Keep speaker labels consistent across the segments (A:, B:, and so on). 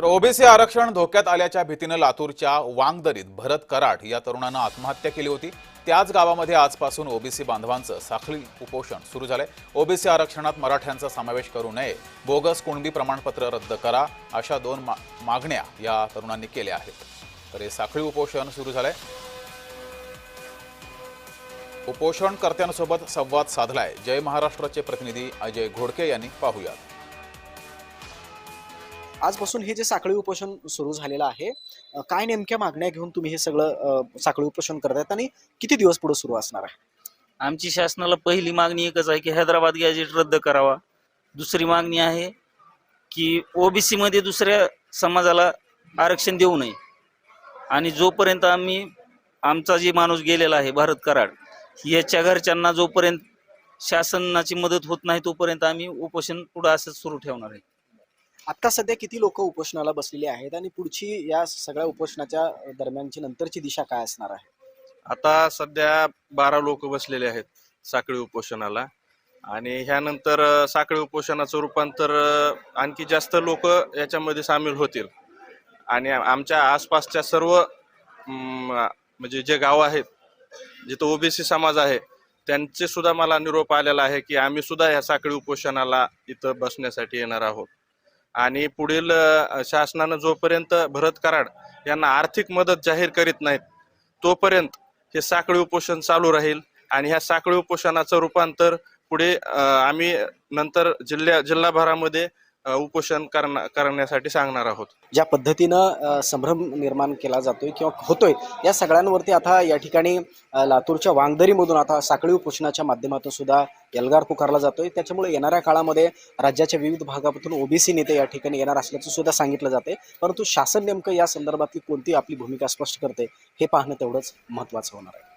A: तर ओबीसी आरक्षण धोक्यात आल्याच्या भीतीनं लातूरच्या वांगदरीत भरत कराट या तरुणानं आत्महत्या केली होती. त्याच गावामध्ये आजपासून ओबीसी बांधवांचं साखळी उपोषण सुरू झालंय. ओबीसी आरक्षणात मराठ्यांचा समावेश करू नये. बोगस कुणबी प्रमाणपत्र रद्द करा अशा दोन मा- मागण्या या तरुणांनी केल्या आहेत. तर हे साखळी उपोषण सुरू झालंय. उपोषणकर्त्यांसोबत संवाद साधलाय. जय महाराष्ट्राचे प्रतिनिधी अजय घोडके यांनी पाहूयात.
B: आजपासून हे जे साखळी उपोषण सुरू झालेलं आहे काय नेमक्या मागण्या घेऊन तुम्ही हे सगळं साखळी उपोषण करतायत आणि किती दिवस पुढे सुरू असणार आहे?
C: आमची शासनाला पहिली मागणी एकच आहे की हैदराबाद गॅजेट रद्द करावा. दुसरी मागणी आहे की ओबीसी मध्ये दुसऱ्या समाजाला आरक्षण देऊ नये. आणि जोपर्यंत आम्ही आमचा जे माणूस गेलेला आहे भारत कराड याच्या घरच्यांना जोपर्यंत शासनाची मदत होत नाही तोपर्यंत आम्ही उपोषण पुढे असंच सुरू ठेवणार आहे.
B: आता सध्या किती लोक उपोषणाला बसलेली आहेत आणि पुढची या सगळ्या उपोषणाच्या दरम्यानची नंतरची दिशा काय असणार आहे?
D: आता सध्या बारा लोक बसलेले आहेत साखळी उपोषणाला. आणि ह्यानंतर साखळी उपोषणाचं रूपांतर आणखी जास्त लोक याच्यामध्ये सामील होतील. आणि आमच्या आसपासच्या सर्व म्हणजे जे गाव आहेत जिथं ओबीसी समाज आहे त्यांचे सुद्धा मला निरोप आलेला आहे की आम्ही सुद्धा ह्या साखळी उपोषणाला इथं बसण्यासाठी येणार आहोत. आणि पुढील शासनानं जोपर्यंत भरत कराड यांना आर्थिक मदत जाहीर करीत नाहीत तोपर्यंत हे साखळी उपोषण चालू राहील आणि ह्या साखळी उपोषणाचं रूपांतर पुढे आम्ही नंतर जिल्ह्या जिल्हाभरामध्ये उपोषण करणा करण्यासाठी सांगणार आहोत.
B: ज्या पद्धतीनं संभ्रम निर्माण केला जातोय किंवा होतोय या सगळ्यांवरती आता या ठिकाणी लातूरच्या वांगदरीमधून आता साखळी उपोषणाच्या माध्यमातून सुद्धा एल्गार पुकारला जातोय. त्याच्यामुळे येणाऱ्या काळामध्ये राज्याच्या विविध भागातून ओबीसी नेते या ठिकाणी येणार असल्याचं सुद्धा सांगितलं जाते परंतु शासन नेमकं या संदर्भातली कोणती आपली भूमिका स्पष्ट करते हे पाहणं तेवढंच महत्त्वाचं होणार आहे.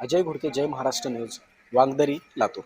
B: अजय घुडके जय महाराष्ट्र न्यूज वांगदरी लातूर.